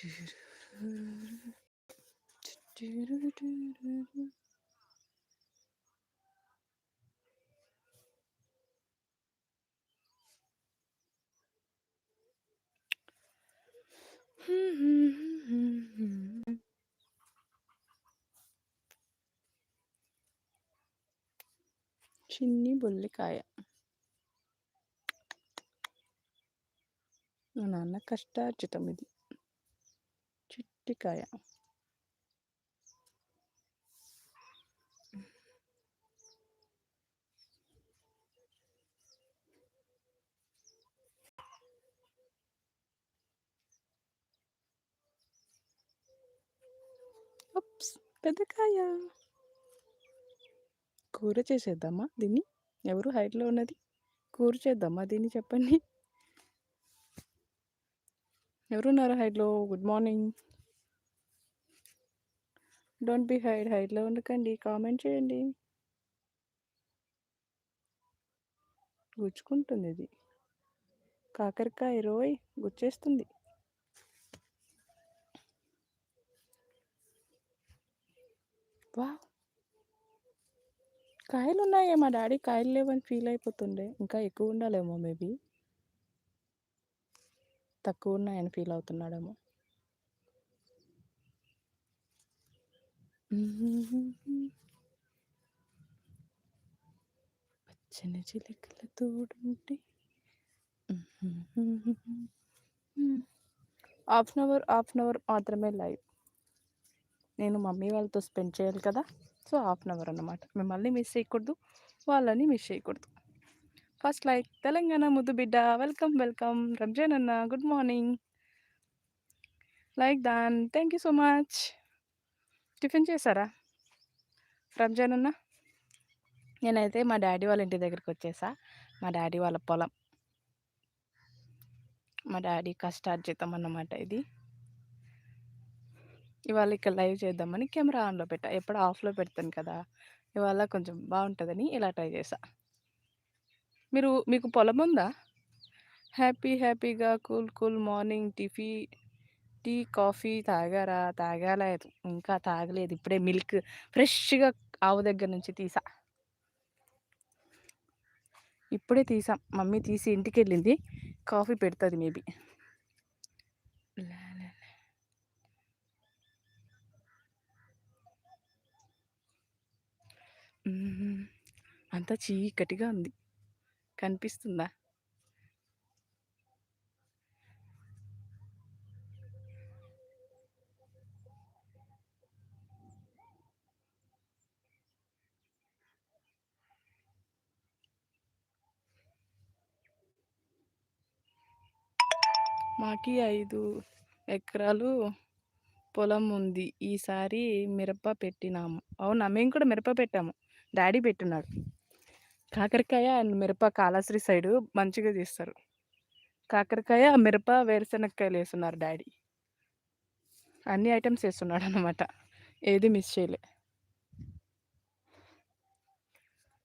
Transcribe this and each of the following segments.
చిన్ని బొల్లికాయ. మా నాన్న కష్టార్జితం ఇది చిట్టికాయ పెద్దకాయ కూర చేసేద్దామా దీన్ని ఎవరు హైట్లో ఉన్నది కూర చేద్దామా దీన్ని చెప్పండి ఎవరున్నారు హైట్లో good morning don't be hide హైడ్లో ఉండకండి. కామెంట్ చేయండి. గుచ్చుకుంటుంది ఇది కాకరకాయ రోయ్ గుచ్చేస్తుంది. వా కాయలు ఉన్నాయే మా డాడీ. కాయలు లేవని ఫీల్ అయిపోతుండే. ఇంకా ఎక్కువ ఉండాలేమో మేబీ. తక్కువ ఉన్నాయని ఫీల్ అవుతున్నాడేమో. పచ్చని చిలకల తోడుంటే. Half an hour half an hour మాత్రమే లైవ్. నేను మమ్మీ వాళ్ళతో స్పెండ్ చేయాలి కదా సో హాఫ్ అన్ అవర్ అన్నమాట. మిమ్మల్ని మిస్ చేయకూడదు వాళ్ళని మిస్ చేయకూడదు. ఫస్ట్ లైక్ తెలంగాణ ముద్దు బిడ్డ వెల్కమ్ వెల్కమ్ రంజాన్ అన్న good morning. Like done thank you so much. Tiffin చేశారా? రంజాన్ అన్న నేనైతే మా డాడీ వాళ్ళ ఇంటి దగ్గరికి వచ్చేసా. మా డాడీ వాళ్ళ పొలం. మా డాడీ కష్టార్జితం అన్నమాట ఇది. ఇవాళ ఇక్కడ లైవ్ చేద్దామని కెమెరా ఆన్లో పెట్టా. ఎప్పుడు ఆఫ్లో పెడతాను కదా. ఇవాళ కొంచెం బాగుంటుందని ఇలా ట్రై చేసా. మీరు మీకు పొలం ఉందా? హ్యాపీ హ్యాపీగా కూల్ కూల్ మార్నింగ్ టిఫీ టీ కాఫీ తాగారా? తాగాలేదు ఇంకా తాగలేదు. ఇప్పుడే మిల్క్ ఫ్రెష్గా ఆవు దగ్గర నుంచి తీసా. ఇప్పుడే తీసాం. మమ్మీ తీసి ఇంటికి వెళ్ళింది కాఫీ పెడుతుంది మేబీ అంతా చీకటిగా ఉంది. కనిపిస్తుందా? మాకి ఐదు ఎకరాలు పొలం ఉంది. ఈసారి మిరప పెట్టినాము. అవునా? మేము కూడా మిరప పెట్టాము. డాడీ పెట్టున్నాడు కాకరకాయ అండ్ మిరప కాళశ్రీ సైడు మంచిగా చేస్తారు. కాకరకాయ మిరప వేరుశనక్కాయలు వేస్తున్నారు డాడీ. అన్ని ఐటమ్స్ వేస్తున్నాడు అనమాట ఏది మిస్ చేయలే.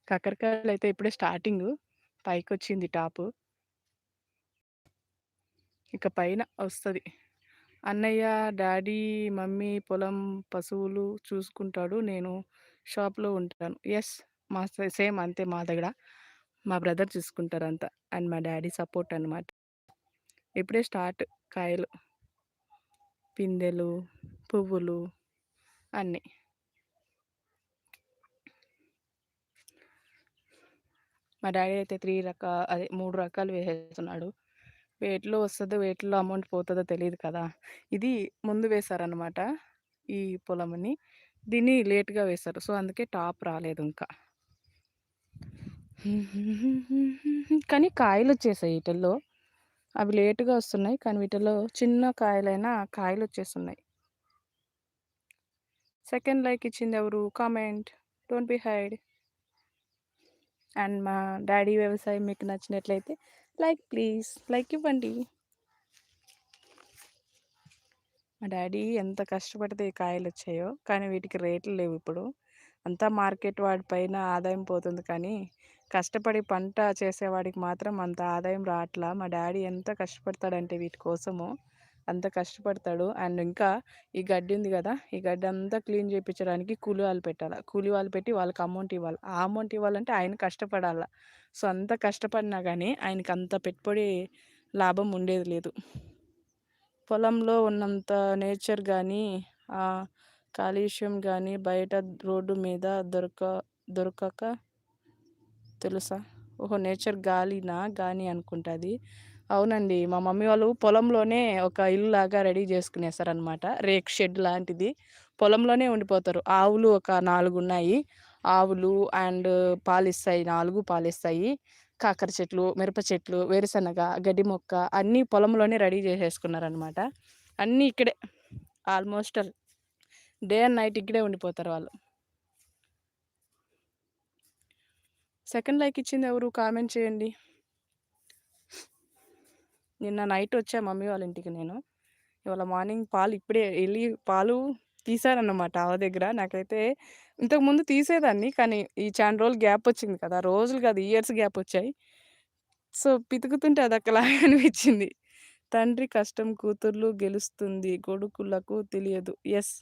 కాకరకాయలు అయితే ఇప్పుడే స్టార్టింగ్ పైకి వచ్చింది టాపు. ఇక పైన వస్తుంది. అన్నయ్య డాడీ మమ్మీ పొలం పశువులు చూసుకుంటాడు. నేను షాప్లో ఉంటాను. ఎస్ మా సేమ్ అంతే మా దగ్గర. మా బ్రదర్ చూసుకుంటారు అంతా అండ్ మా డాడీ సపోర్ట్ అనమాట ఇప్పుడే స్టార్ట్ కాయలు. పిందెలు పువ్వులు అన్నీ. మా డాడీ అయితే త్రీ రకాల అదే మూడు రకాలు వేసేస్తున్నాడు. వెయిట్లో వస్తుందో వెయిట్లో అమౌంట్ పోతుందో తెలియదు కదా! ఇది ముందు వేశారనమాట ఈ పొలంని దీన్ని లేట్గా వేశారు. సో అందుకే టాప్ రాలేదు ఇంకా. కానీ కాయలు వచ్చేసాయి వీటిల్లో. అవి లేటుగా వస్తున్నాయి. కానీ వీటిల్లో చిన్న కాయలైనా కాయలు వచ్చేస్తున్నాయి. సెకండ్ లైక్ ఇచ్చింది ఎవరు? Comment. Don't be hide. And మా డాడీ వ్యవసాయం మీకు నచ్చినట్లయితే లైక్ ప్లీజ్ లైక్ ఇవ్వండి. మా డాడీ ఎంత కష్టపడితే కాయలు వచ్చాయో కానీ వీటికి రేట్లు లేవు ఇప్పుడు. అంతా మార్కెట్ వాడి పైన ఆదాయం పోతుంది కానీ కష్టపడి పంట చేసేవాడికి మాత్రం అంత ఆదాయం రావట్లా మా డాడీ ఎంత కష్టపడతాడంటే వీటి కోసము. అంత కష్టపడతాడు. అండ్ ఇంకా ఈ గడ్డి ఉంది కదా ఈ గడ్డి అంతా క్లీన్ చేయించడానికి కూలి వాళ్ళు పెట్టాలి. కూలి వాళ్ళు పెట్టి వాళ్ళకి అమౌంట్ ఇవ్వాలి. ఆ అమౌంట్ ఇవ్వాలంటే ఆయన కష్టపడాలా. సో అంత కష్టపడినా కానీ ఆయనకి అంత పెట్టుబడి లాభం ఉండేది లేదు. పొలంలో ఉన్నంత నేచర్ కానీ కాలుష్యం కానీ బయట రోడ్డు మీద దొరక దొరకక తెలుసా? ఓహో నేచర్ గాలినా గాని అనుకుంటుంది. అవునండి. మా మమ్మీ వాళ్ళు పొలంలోనే ఒక ఇల్లు లాగా రెడీ చేసుకునేస్తారనమాట రేక్ షెడ్ లాంటిది. పొలంలోనే ఉండిపోతారు. ఆవులు ఒక నాలుగు ఉన్నాయి ఆవులు అండ్ పాలిస్తాయి. నాలుగు పాలిస్తాయి. కాకర చెట్లు మిరప చెట్లు వేరుశనగ గడ్డి మొక్క అన్నీ పొలంలోనే రెడీ చేసేసుకున్నారనమాట అన్నీ ఇక్కడే ఆల్మోస్ట్ డే అండ్ నైట్ ఇక్కడే ఉండిపోతారు వాళ్ళు. సెకండ్ లైక్ ఇచ్చింది ఎవరు? కామెంట్ చేయండి. నిన్న నైట్ వచ్చా మమ్మీ వాళ్ళ ఇంటికి నేను. ఇవాళ మార్నింగ్ పాలు ఇప్పుడే వెళ్ళి పాలు తీసారన్నమాట ఆవ దగ్గర. నాకైతే ఇంతకుముందు తీసేదాన్ని కానీ ఈ చాలా రోజులు గ్యాప్ వచ్చింది కదా రోజులు కాదు ఇయర్స్ గ్యాప్ వచ్చాయి. సో పితుకుతుంటే అది అక్కలాగా అనిపించింది. తండ్రి కష్టం కూతుర్లు గెలుస్తుంది కొడుకులకు తెలియదు. ఎస్.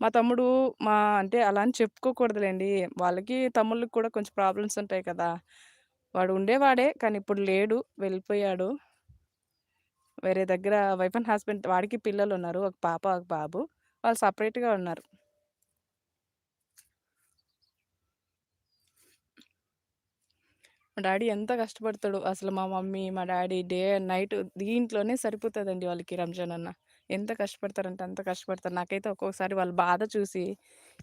మా తమ్ముడు మా అంటే అలా అని చెప్పుకోకూడదులేండి. వాళ్ళకి తమ్ముళ్ళకి కూడా కొంచెం ప్రాబ్లమ్స్ ఉంటాయి కదా. వాడు ఉండేవాడే కానీ ఇప్పుడు లేడు వెళ్ళిపోయాడు. వేరే దగ్గర వైఫ్ అండ్ హస్బెండ్ వాడికి పిల్లలు ఉన్నారు. ఒక పాప ఒక బాబు. వాళ్ళు సపరేట్గా ఉన్నారు. మా డాడీ ఎంత కష్టపడతాడు. అసలు మా మమ్మీ మా డాడీ డే అండ్ నైట్ దీంట్లోనే సరిపోతుందండి వాళ్ళకి రంజాన్ అన్న. ఎంత కష్టపడతారంటే అంత కష్టపడతారు. నాకైతే ఒక్కొక్కసారి వాళ్ళ బాధ చూసి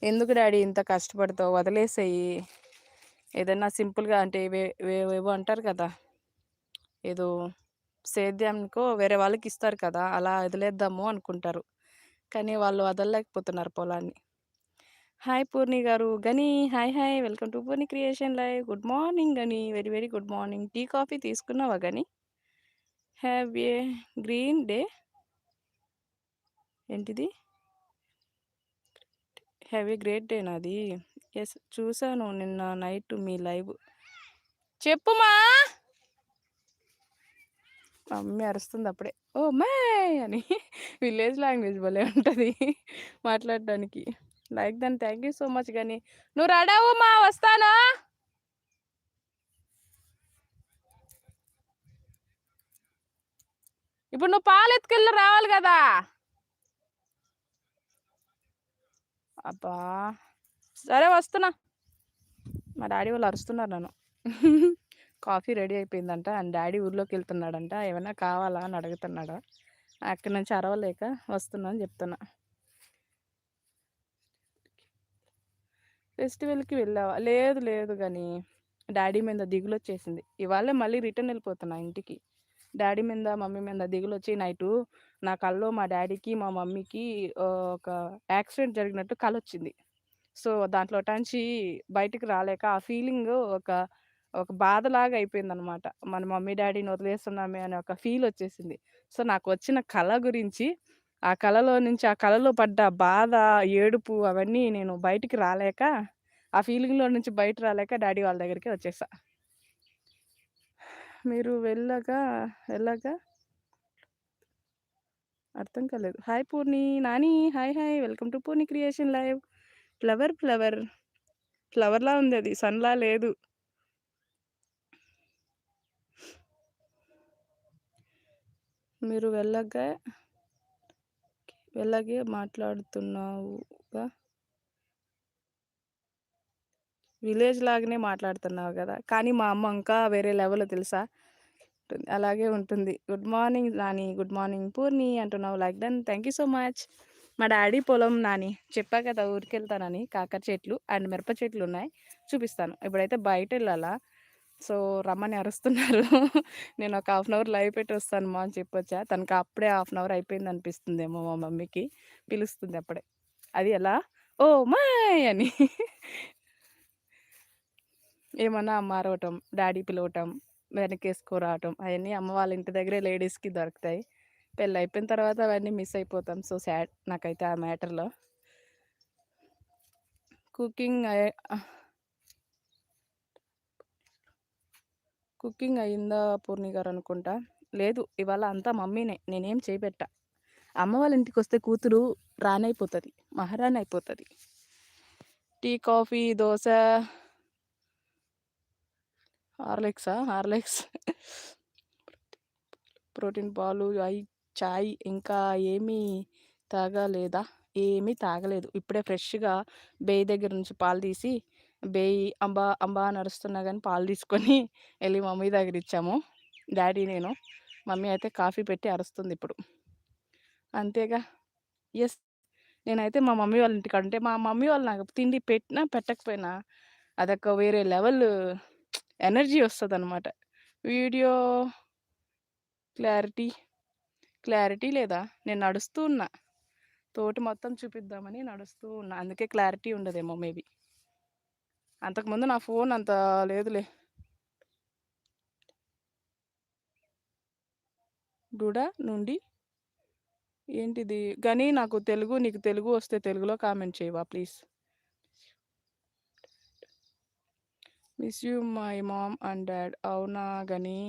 ఎందుకు డాడీ ఇంత కష్టపడతావు? వదిలేసేయి. ఏదైనా సింపుల్గా అంటే ఏవో అంటారు కదా. ఏదో సేద్యానికో వేరే వాళ్ళకి ఇస్తారు కదా అలా వదిలేద్దాము అనుకుంటారు. కానీ వాళ్ళు వదలలేకపోతున్నారు పొలాన్ని. హాయ్ పూర్ణి గారు Gani hi hi welcome to Purni creation live. Good morning Gani very very good morning. Tea coffee తీసుకున్నావా Gani? Have a green day? ఏంటిది? హ్యావ్ ఏ గ్రేట్ డే నాది. ఎస్ చూశాను నిన్న నైట్ మీ లైవ్. చెప్పుమా మమ్మీ అరుస్తుంది అప్పుడే ఓ మే అని. విలేజ్ లాంగ్వేజ్ భలే ఉంటుంది మాట్లాడడానికి. లైక్ దాన్ని థ్యాంక్ యూ సో మచ్ కానీ నువ్వు రాడావు మా వస్తానా? ఇప్పుడు నువ్వు పాలు ఎత్తుకెళ్ళి రావాలి కదా! అబ్బా! సరే వస్తున్నా. మా డాడీ వాళ్ళు అరుస్తున్నారు నన్ను. కాఫీ రెడీ అయిపోయిందంట. అండ్ డాడీ ఊర్లోకి వెళ్తున్నాడంట ఏమైనా కావాలా అని అడుగుతున్నాడు. అక్కడి నుంచి అరవలేక వస్తున్నా అని చెప్తున్నా. ఫెస్టివల్కి వెళ్ళావా? లేదు లేదు కానీ డాడీ మీద దిగులు వచ్చేసింది ఇవాళ మళ్ళీ రిటర్న్ వెళ్ళిపోతున్నా ఇంటికి. డాడీ మీద మమ్మీ మీద దిగులు వచ్చి నైటు నా కల్లో మా డాడీకి మా మమ్మీకి ఒక యాక్సిడెంట్ జరిగినట్టు కళ వచ్చింది సో దాంట్లో టంచి బయటికి రాలేక ఆ ఫీలింగ్ ఒక ఒక బాధలాగా అయిపోయిందనమాట. మన మమ్మీ డాడీని వదిలేస్తున్నామే అనే ఒక ఫీల్ వచ్చేసింది. సో నాకు వచ్చిన కళ గురించి ఆ కళలో నుంచి ఆ కళలో పడ్డ బాధ ఏడుపు అవన్నీ నేను బయటికి రాలేక ఆ ఫీలింగ్లో నుంచి బయట రాలేక డాడీ వాళ్ళ దగ్గరికి వచ్చేసా. మీరు వెళ్ళగా వెళ్ళగా? అర్థం కాలేదు. Hi Purni Nani hi hi. Welcome to Purni creation live. Flower flower. ఫ్లవర్లా ఉంది అది. సన్లా లేదు. మీరు వెళ్ళగా వెళ్ళగే మాట్లాడుతున్నావుగా? విలేజ్ లాగానే మాట్లాడుతున్నావు కదా? కానీ మా అమ్మ ఇంకా వేరే లెవెల్ తెలుసా? అలాగే ఉంటుంది. Good morning Nani. Good morning Purni అంటున్నావు like done. Thank you so much. మా డాడీ పొలం నాని. చెప్పా కదా ఊరికి వెళ్తానని కాకర చెట్లు అండ్ మిరప చెట్లు ఉన్నాయి. చూపిస్తాను. ఇప్పుడైతే బయట వెళ్ళాలా? సో రమ్మని అరుస్తున్నారు. నేను ఒక హాఫ్ అన్ అవర్ లైవ్ పెట్టి వస్తాను మా అని చెప్పొచ్చా? తనకు అప్పుడే హాఫ్ అన్ అవర్ అయిపోయింది అనిపిస్తుందేమో మా మమ్మీకి. పిలుస్తుంది అప్పుడే. అది ఎలా? ఓ మాయ్ అని. ఏమన్నా అమ్మ అరవటం డాడీ పిలవటం వెనకేసుకోరావటం అవన్నీ అమ్మ వాళ్ళ ఇంటి దగ్గరే లేడీస్కి దొరుకుతాయి. పెళ్ళి అయిపోయిన తర్వాత అవన్నీ మిస్ అయిపోతాం. సో సాడ్ నాకైతే ఆ మ్యాటర్లో. కుకింగ్ కుకింగ్ అయిందా పూర్ణి గారు అనుకుంటా లేదు ఇవాళ అంతా మమ్మీనే నేనేం చేయబెట్టా అమ్మ వాళ్ళ ఇంటికొస్తే కూతురు రానైపోతుంది మహారాణి అయిపోతుంది టీ, కాఫీ, దోశ హార్లిక్సా? హార్లిక్స్ ప్రోటీన్ పాలు, ఐ చాయ్ ఇంకా ఏమీ తాగలేదా? ఏమీ తాగలేదు. ఇప్పుడే ఫ్రెష్‌గా బేయి దగ్గర నుంచి పాలు తీసి, బేయి అంబా అంబా అని కానీ పాలు తీసుకొని వెళ్ళి మమ్మీ దగ్గర ఇచ్చాము. డాడీ నేను. మమ్మీ అయితే కాఫీ పెట్టి అరుస్తుంది ఇప్పుడు అంతేగా. ఎస్ నేనైతే మా మమ్మీ వాళ్ళ ఇంటికాడ ఉంటే, మా మమ్మీ వాళ్ళు నాకు తిండి పెట్టినా, పెట్టకపోయినా అదొక వేరే లెవెల్ ఎనర్జీ వస్తుంది అనమాట వీడియో క్లారిటీ, క్లారిటీ లేదా? నేను నడుస్తూ ఉన్నా. తోటి మొత్తం చూపిద్దామని నడుస్తూ ఉన్నా. అందుకే క్లారిటీ ఉండదేమో మేబీ. అంతకుముందు నా ఫోన్ అంత లేదులే. డుడా నుండి ఏంటిది? కానీ నాకు తెలుగు నీకు తెలుగు వస్తే తెలుగులో కామెంట్ చేయవా please? Miss you my mom and dad. అవునా కానీ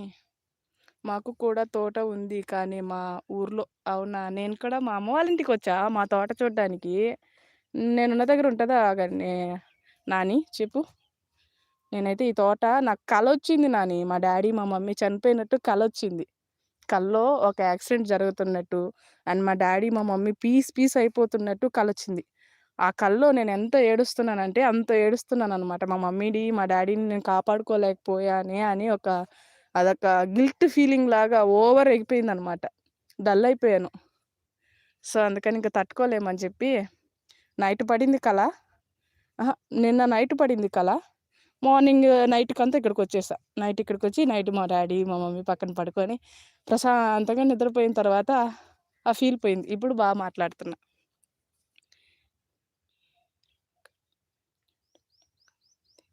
మాకు కూడా తోట ఉంది. కానీ మా ఊర్లో అవునా? నేను కూడా మా అమ్మ వాళ్ళ ఇంటికి వచ్చా మా తోట చూడడానికి నేనున్న దగ్గర ఉంటుందా కానీ నాని చెప్పు? నేనైతే ఈ తోట నాకు కలొచ్చింది నాని. మా డాడీ మా మమ్మీ చనిపోయినట్టు కలొచ్చింది. కల్లో ఒక యాక్సిడెంట్ జరుగుతున్నట్టు అండ్ మా డాడీ మా మమ్మీ పీస్ పీస్ అయిపోతున్నట్టు కలొచ్చింది. ఆ కల్లో ఎంత ఏడుస్తున్నానంటే అంత ఏడుస్తున్నాను అనమాట మా మమ్మీని, మా డాడీని నేను కాపాడుకోలేకపోయానే అని ఒక అదొక గిల్ట్ ఫీలింగ్ లాగా ఓవర్ ఎగిపోయిందనమాట. డల్ అయిపోయాను. సో, అందుకని ఇంక తట్టుకోలేమని చెప్పి నైట్ పడింది కల. నిన్న నైట్ పడింది కల. మార్నింగ్ నైట్కి అంతా ఇక్కడికి వచ్చేసా నైట్ ఇక్కడికి వచ్చి నైట్ మా డాడీ మా మమ్మీ పక్కన పడుకొని ప్రశాంతంగా నిద్రపోయిన తర్వాత ఆ ఫీల్ పోయింది. ఇప్పుడు బాగా మాట్లాడుతున్నా.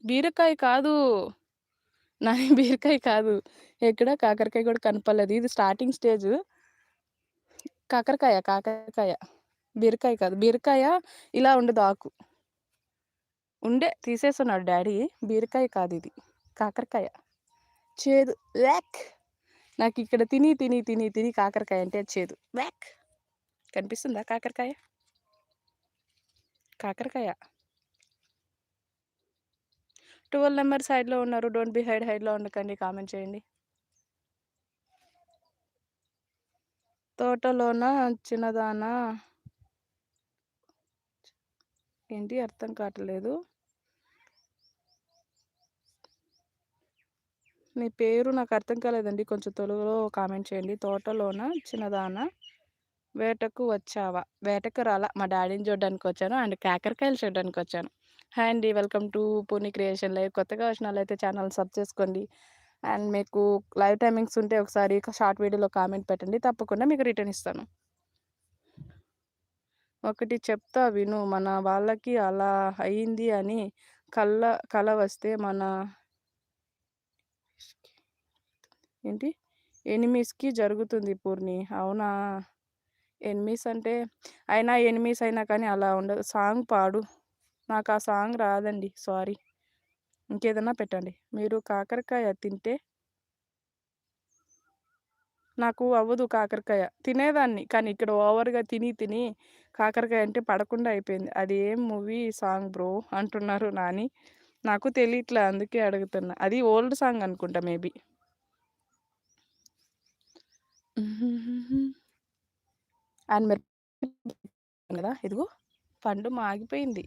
బీరకాయ కాదు. నా బీరకాయ కాదు. ఎక్కడ కాకరకాయ కూడా కనపడలేదు. ఇది స్టార్టింగ్ స్టేజ్ కాకరకాయ, కాకరకాయ. బీరకాయ కాదు. బీరకాయ ఇలా ఉండదు ఆకు. ఉండే తీసేస్తున్నాడు డాడీ బీరకాయ కాదు ఇది కాకరకాయ. చేదు. వ్యాక్. నాకు ఇక్కడ తిని, తిని, తిని, తిని కాకరకాయ అంటే చేదు. వ్యాక్. కనిపిస్తుందా కాకరకాయ? కాకరకాయ. 12 నంబర్స్ హైడ్‌లో ఉన్నారు. Don't be hide. హైడ్‌లో ఉండకండి. కామెంట్ చేయండి. తోటలోన చిన్నదానా? ఏంటి అర్థం కావట్లేదు. మీ పేరు నాకు అర్థం కాలేదండి. కొంచెం తెలుగులో కామెంట్ చేయండి. తోటలోన చిన్నదాన వేటకు వచ్చావా? వేటకు రాలా. మా డాడీని చూడడానికి వచ్చాను అండ్ కాకరకాయలు చూడ్డానికొచ్చాను. హాయ్ అండి. Welcome to Puni creation live. కొత్తగా వచ్చిన అయితే ఛానల్ సబ్ చేసుకోండి. అండ్ మీకు లైవ్ టైమింగ్స్ ఉంటే ఒకసారి షార్ట్ వీడియోలో కామెంట్ పెట్టండి. తప్పకుండా మీకు రిటర్న్ ఇస్తాను. ఒకటి చెప్తా విను. మన వాళ్ళకి అలా అయింది అని కళ్ళ కళ వస్తే మన ఏంటి? ఎనిమీస్‌కి జరుగుతుంది పూర్ణి. అవునా? ఎనిమీస్ అంటే అయినా ఎనిమీస్ అయినా కానీ అలా ఉండదు. సాంగ్ పాడు. నాకు ఆ సాంగ్ రాదండి. సారీ. ఇంకేదన్నా పెట్టండి. మీరు కాకరకాయ తింటే నాకు అవ్వదు కాకరకాయ. తినేదాన్ని. కానీ ఇక్కడ ఓవర్‌గా తిని, తిని కాకరకాయ అంటే పడకుండా అయిపోయింది. అది ఏం మూవీ సాంగ్ బ్రో అంటున్నారు నాని. నాకు తెలియట్లే అందుకే అడుగుతున్నా. అది ఓల్డ్ సాంగ్ అనుకుంటా మేబీ. అండ్ మీరు కదా! ఇదిగో పండు మాగిపోయింది.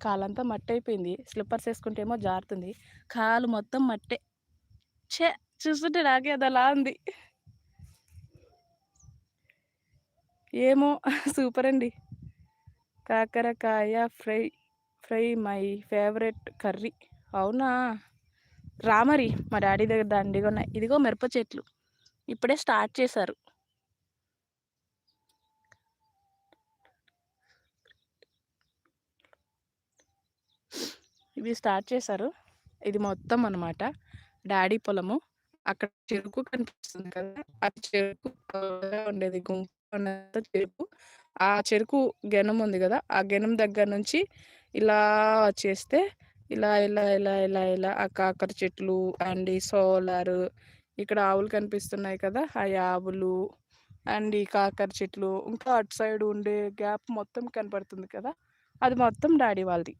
కాలంతా మట్టయిపోయింది. స్లిప్పర్స్ ఏసుకుంటేమో జారుతుంది. కాలు మొత్తం మట్టే. ఛే! చూస్తుంటే నాకే అదోలా ఉంది. ఏమో సూపర్ అండి. కాకరకాయ fry fry my favourite curry. అవునా! రా మరి మా డ్యాడీ దగ్గర దండిగా ఉన్నాయి. ఇదిగో మిరప చెట్లు. ఇప్పుడే స్టార్ట్ చేశారు. ఇవి స్టార్ట్ చేశారు. ఇది మొత్తం అనమాట. డాడీ పొలము. అక్కడ చెరుకు కనిపిస్తుంది కదా! ఆ చెరుకు ఉండేది గుంపు చెరుకు. ఆ చెరుకు గెనం ఉంది కదా ఆ గెనం దగ్గర నుంచి ఇలా వచ్చేస్తే ఇలా, ఇలా, ఇలా, ఇలా, ఇలా ఆ కాకర చెట్లు అండ్ సోలారు ఇక్కడ ఆవులు కనిపిస్తున్నాయి కదా! ఆ ఆవులు అండ్ ఈ కాకర చెట్లు ఇంకా అటు సైడ్ ఉండే గ్యాప్ మొత్తం కనపడుతుంది కదా అది మొత్తం డాడీ వాళ్ళది.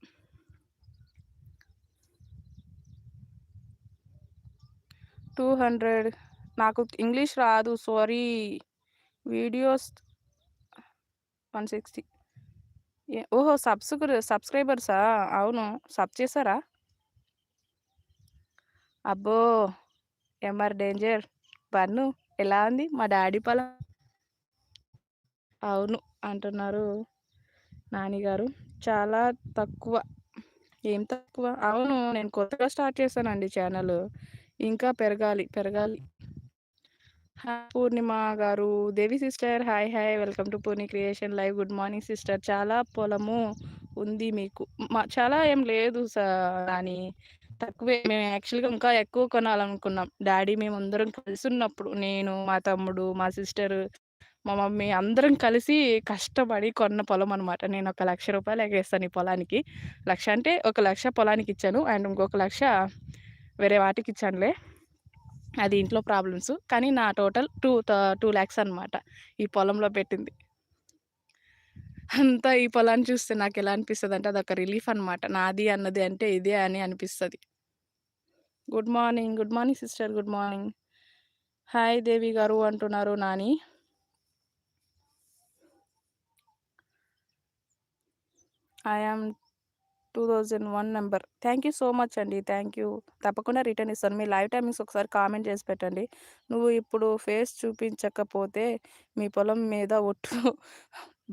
టూ హండ్రెడ్ నాకు ఇంగ్లీష్ రాదు సారీ వీడియోస్ వన్ సిక్స్టీ. ఓహో సబ్స్క్రై సబ్స్క్రైబర్సా? అవును సబ్ చేశారా? అబ్బో! ఎంఆర్ డేంజర్ పన్ను. ఎలా ఉంది మా డాడీ పొలం. అవును అంటున్నారు నానిగారు. చాలా తక్కువ. ఏం తక్కువ? అవును నేను కొత్తగా స్టార్ట్ చేశానండి ఛానల్ ఇంకా పెరగాలి పెరగాలి. పూర్ణిమ గారు Devi sister hi hi welcome to Purni creation live good morning sister చాలా పొలము ఉంది మీకు. మా చాలా ఏం లేదు సార్ అని తక్కువే. మేము యాక్చువల్గా ఇంకా ఎక్కువ కొనాలనుకున్నాం. డాడీ మేము అందరం కలిసి ఉన్నప్పుడు నేను మా తమ్ముడు మా సిస్టర్ మా మమ్మీ అందరం కలిసి కష్టపడి కొన్న పొలం అనమాట నేను ఒక లక్ష రూపాయలు ఎగేస్తాను ఈ పొలానికి. లక్ష అంటే ఒక లక్ష పొలానికి ఇచ్చాను. అండ్ ఇంకొక లక్ష వేరే వాటికి ఇచ్చానులే. అది ఇంట్లో ప్రాబ్లమ్స్. కానీ నా టోటల్ టూ టూ ల్యాక్స్ అనమాట ఈ పొలంలో పెట్టింది. అంతా ఈ పొలాన్ని చూస్తే నాకు ఎలా అనిపిస్తుంది అంటే అదొక రిలీఫ్ అనమాట నాది అన్నది అంటే ఇదే అని అనిపిస్తుంది. Good morning good morning sister good morning. Hi Devi గారు అంటున్నారు Nani. I two thousand one number thank you so much అండి. థ్యాంక్ యూ తప్పకుండా రిటర్న్ ఇస్తాను. మీ లైవ్ టైమింగ్స్ ఒకసారి కామెంట్ చేసి పెట్టండి. నువ్వు ఇప్పుడు ఫేస్ చూపించకపోతే మీ పొలం మీద ఒట్టు.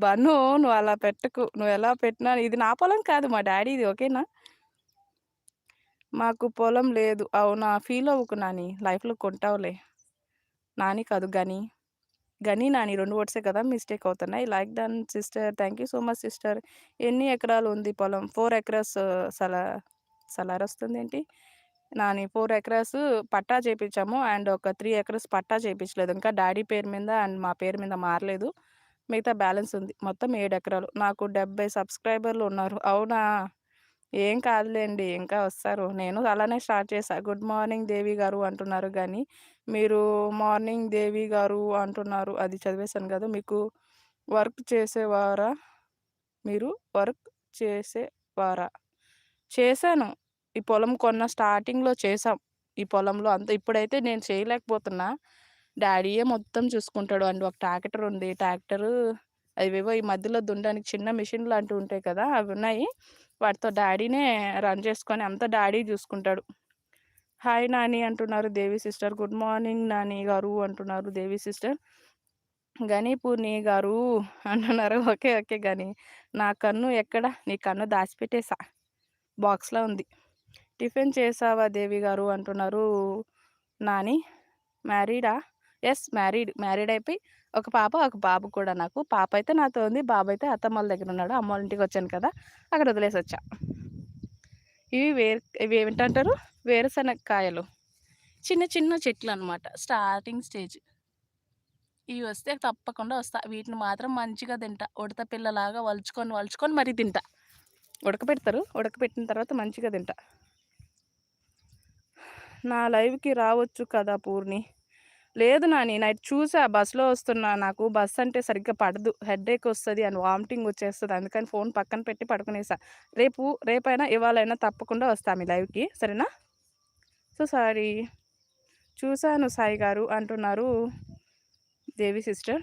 బన్ను నువ్వు అలా పెట్టకు. నువ్వు ఎలా పెట్టినా ఇది నా పొలం కాదు మా డాడీది ఓకేనా? మాకు పొలం లేదు. అవునా? ఫీల్ అవ్వకు నాని. లైఫ్లో కొంటావులే. నాని కాదు గని. గని నాని రెండు వర్డ్సే కదా మిస్టేక్ అవుతున్నాయి. Like done sister. Thank you so much sister. ఎన్ని ఎకరాలు ఉంది పొలం? ఫోర్ ఎకరాస్ సలా సలార్ వస్తుంది ఏంటి నాని ఫోర్ ఎకరాస్ పట్టా చేయించాము అండ్ ఒక త్రీ ఎకరాస్ పట్టా చేయించలేదు ఇంకా డాడీ పేరు మీద అండ్ మా పేరు మీద మారలేదు. మిగతా బ్యాలెన్స్ ఉంది. మొత్తం ఏడు ఎకరాలు. నాకు డెబ్బై సబ్స్క్రైబర్లు ఉన్నారు. అవునా? ఏం కాదులేండి. ఇంకా వస్తారు. నేను అలానే స్టార్ట్ చేశాను గుడ్ మార్నింగ్ దేవి గారు అంటున్నారు కానీ మీరు మార్నింగ్ దేవి గారు అంటున్నారు. అది చదివేశాను కదా మీకు వర్క్ చేసేవారా? మీరు వర్క్ చేసేవారా? చేశాను. ఈ పొలం కొన్న స్టార్టింగ్లో చేసాం ఈ పొలంలో అంత ఇప్పుడైతే నేను చేయలేకపోతున్నా. డాడీయే మొత్తం చూసుకుంటాడు అండ్. ఒక ట్రాక్టర్ ఉంది. ట్రాక్టరు అవేవో ఈ మధ్యలో దుండడానికి చిన్న మిషన్ లాంటివి ఉంటాయి కదా అవి ఉన్నాయి. వాటితో డాడీనే రన్ చేసుకొని అంతా డాడీ చూసుకుంటాడు. హాయ్ నాని అంటున్నారు Devi sister. Good morning Nani గారు అంటున్నారు దేవి సిస్టర్. గని పూర్ణి గారు అంటున్నారు ఓకే ఓకే గని. నా కన్ను ఎక్కడ? నీ కన్ను దాచిపెట్టేసా? బాక్స్లో ఉంది. టిఫిన్ చేసావా దేవి గారు? అంటున్నారు నాని. మ్యారీడా? ఎస్ మ్యారీడ్ మ్యారీడ్ అయిపోయి ఒక పాప ఒక బాబు కూడా నాకు. పాప అయితే నాతో ఉంది బాబు అయితే అత్తమ్మల దగ్గర ఉన్నాడు. అమ్మ వాళ్ళ ఇంటికి వచ్చాను కదా అక్కడ వదిలేసి వచ్చా. ఇవి వేరు ఇవి ఏమిటంటారు? వేరుశనగకాయలు చిన్న చిన్న చెట్లు అనమాట స్టార్టింగ్ స్టేజ్. ఇవి వస్తే తప్పకుండా వస్తా. వీటిని మాత్రం మంచిగా తింటా. ఉడత పిల్లలాగా వలుచుకొని వలుచుకొని మరీ తింటా. ఉడకపెడతారు ఉడకపెట్టిన తర్వాత మంచిగా తింటా. నా లైవ్కి రావచ్చు కదా పూర్ణి? లేదు నాని. నైట్ చూసా. బస్సులో వస్తున్నా. నాకు బస్ అంటే సరిగ్గా పడదు. హెడేక్ వస్తుంది అండ్ వామిటింగ్ వచ్చేస్తుంది. అందుకని ఫోన్ పక్కన పెట్టి పడుకునేసా. రేపు రేపైనా ఇవాళైనా తప్పకుండా వస్తా మీ లైవ్కి. సరేనా? So sorry. చూశాను సాయి గారు అంటున్నారు దేవి సిస్టర్.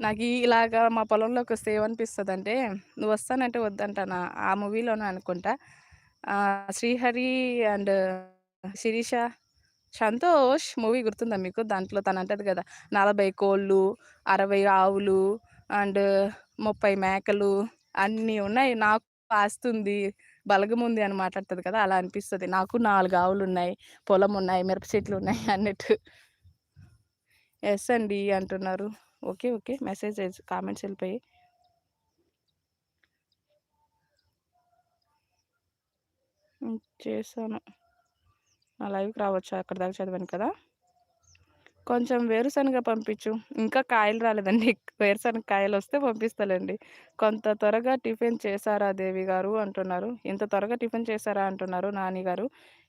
నాకు ఇలాగా మా పొలంలోకి వస్తే ఏమనిపిస్తుంది అంటే నువ్వు వస్తానంటే వద్దంటానా? ఆ మూవీలోనే అనుకుంటా. శ్రీహరి అండ్ శిరీష సంతోష్ మూవీ గుర్తుందా మీకు? దాంట్లో తను అంటది కదా నలభై కోళ్ళు అరవై ఆవులు అండ్ ముప్పై మేకలు అన్నీ ఉన్నాయి. నాకు ఆస్తుంది బలగం ఉంది అని మాట్లాడుతుంది కదా అలా అనిపిస్తుంది. నాకు నాలుగు ఆవులు ఉన్నాయి పొలం ఉన్నాయి మిరప చెట్లు ఉన్నాయి అన్నట్టు. ఎస్ అండి అంటున్నారు. Okay okay. మెసేజ్ కామెంట్స్ వెళ్ళిపోయి చేశాను నా లైవ్కి రావచ్చు అక్కడ దాకా చదివాను కదా కొంచెం వేరుశనగ పంపించు. ఇంకా కాయలు రాలేదండి. వేరుశనగ కాయలు వస్తే పంపిస్తాలెండి. కొంత త్వరగా టిఫిన్ చేశారా దేవి గారు అంటున్నారు. ఇంత త్వరగా టిఫిన్ చేశారా అంటున్నారు నాని గారు.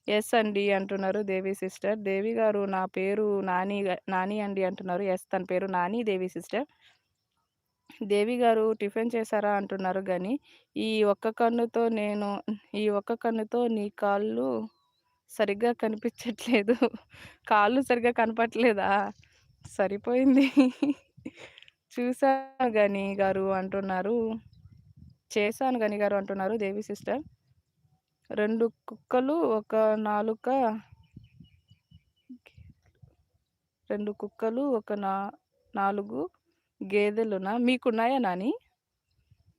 ఎస్ అండి అంటున్నారు దేవి సిస్టర్. దేవి గారు నా పేరు నాని నాని అండి అంటున్నారు. ఎస్ తన పేరు నాని దేవి సిస్టర్. దేవి గారు టిఫిన్ చేశారా అంటున్నారు కానీ ఈ ఒక్క కన్నుతో నేను ఈ ఒక్క కన్నుతో నీ కాళ్ళు సరిగ్గా కనిపించట్లేదు. కాళ్ళు సరిగ్గా కనపట్లేదా? సరిపోయింది. చూసాను గని గారు అంటున్నారు. చేశాను గని గారు అంటున్నారు దేవి సిస్టర్. రెండు కుక్కలు ఒక నాలుక రెండు కుక్కలు ఒక నా నాలుగు గేదెలునా? మీకున్నాయా నాని?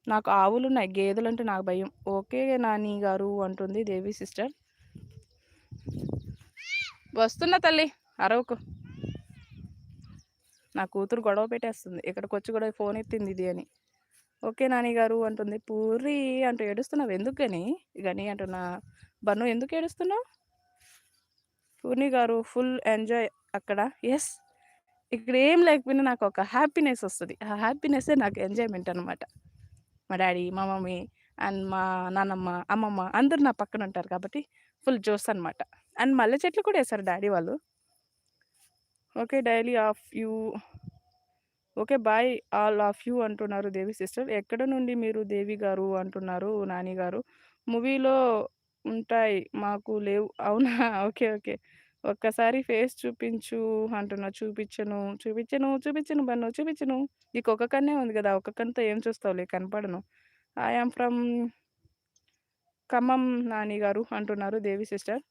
నాకు ఆవులు ఉన్నాయి గేదెలు అంటే నాకు భయం. ఓకే నాని గారు అంటుంది దేవి సిస్టర్. వస్తున్నా తల్లి అరవకు. నా కూతురు గొడవ పెట్టేస్తుంది. ఇక్కడికొచ్చి కూడా ఫోన్ ఎత్తింది ఇది అని. ఓకే నాని గారు అంటుంది. పూరి అంటూ ఏడుస్తున్నావు ఎందుకు గని? గని అంటున్నా. బన్ను ఎందుకు ఏడుస్తున్నావు? పూర్ణి గారు ఫుల్ ఎంజాయ్ అక్కడ. ఎస్ ఇక్కడ ఏం లేకపోయినా నాకు ఒక హ్యాపీనెస్ వస్తుంది ఆ హ్యాపీనెస్సే నాకు ఎంజాయ్‌మెంట్ అనమాట. మా డాడీ మా మమ్మీ అండ్ మా నానమ్మ, అమ్మమ్మ అందరూ నా పక్కన ఉంటారు కాబట్టి ఫుల్ జోస్ అనమాట. అండ్ మల్లె చెట్లు కూడా వేస్తారు డాడీ వాళ్ళు. Okay daily of you okay bye all of you అంటున్నారు దేవి సిస్టర్. ఎక్కడ నుండి మీరు దేవి గారు అంటున్నారు నాని గారు. మూవీలో ఉంటాయి మాకు లేవు. అవునా? ఓకే. ఓకే. ఒక్కసారి ఫేస్ చూపించు అంటున్నా. చూపిచ్చను, చూపిచ్చను, చూపిచ్చను బన్ను చూపిచ్చను. నీకు ఒక కన్నే ఉంది గదా! ఒక కన్నుతో ఏం చూస్తావులే కనపడను. I am from Khammam Nani గారు అంటున్నారు దేవి సిస్టర్.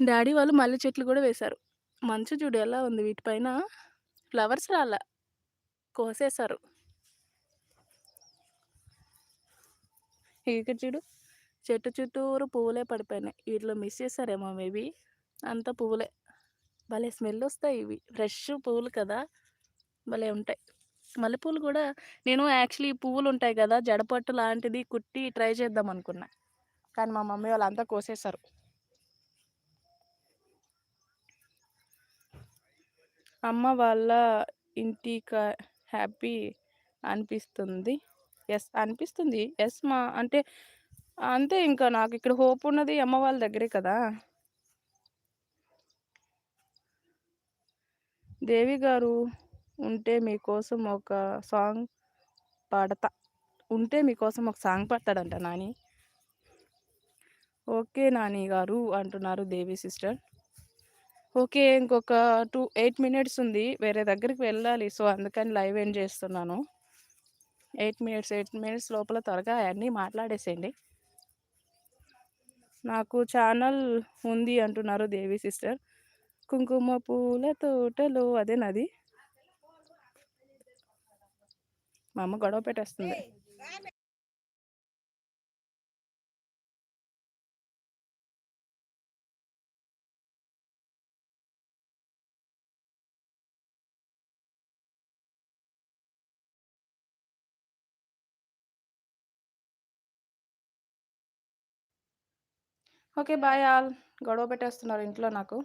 డ్యాడీ వాళ్ళు మల్లె చెట్లు గూడా వేశారు. మంచు చూడు ఎలా ఉంది వీటిపైన ఫ్లవర్స్ రాలా. కోసేశారు. ఇక్కడ చూడు. చెట్టు చుట్టూరు పువ్వులే పడిపోయినాయి. వీటిలో మిస్ చేశారేమో మేబీ. అంతా పువ్వులే. భలే స్మెల్ వస్తాయి ఇవి. ఫ్రెష్ పువ్వులు కదా! భలే ఉంటాయి. మల్లెపూలు కూడా నేను యాక్చువల్లీ పువ్వులుంటాయి కదా జడపట్టు లాంటిది కుట్టి ట్రై చేద్దాం అనుకున్నా. కానీ మా మమ్మీ వాళ్ళంతా కోసేశారు. అమ్మ వాళ్ళ ఇంటిక హ్యాపీ అనిపిస్తుంది. ఎస్ అనిపిస్తుంది. ఎస్ మా అంటే అంతే ఇంకా నాకు ఇక్కడ హోప్ ఉన్నది అమ్మ వాళ్ళ దగ్గరే కదా! దేవి గారు ఉంటే మీకోసం ఒక సాంగ్ పాడతా. ఉంటే మీకోసం ఒక సాంగ్ పాడతాడంట నాని. ఓకే నాని గారు అంటున్నారు దేవి సిస్టర్. ఓకే. ఇంకొక 2 8 మినిట్స్ ఉంది. వేరే దగ్గరికి వెళ్ళాలి. సో, అందుకని లైవ్ ఏం చేస్తున్నాను. ఎయిట్ మినిట్స్, ఎయిట్ మినిట్స్ లోపల త్వరగా అవన్నీ మాట్లాడేసేయండి. నాకు ఛానల్ ఉంది అంటున్నారు దేవి సిస్టర్. కుంకుమ పూల తోటలో అదేనాది? మా అమ్మ గొడవ పెట్టేస్తుంది. ఓకే. Bye all. గొడవ పెట్టేస్తున్నారు ఇంట్లో నాకు.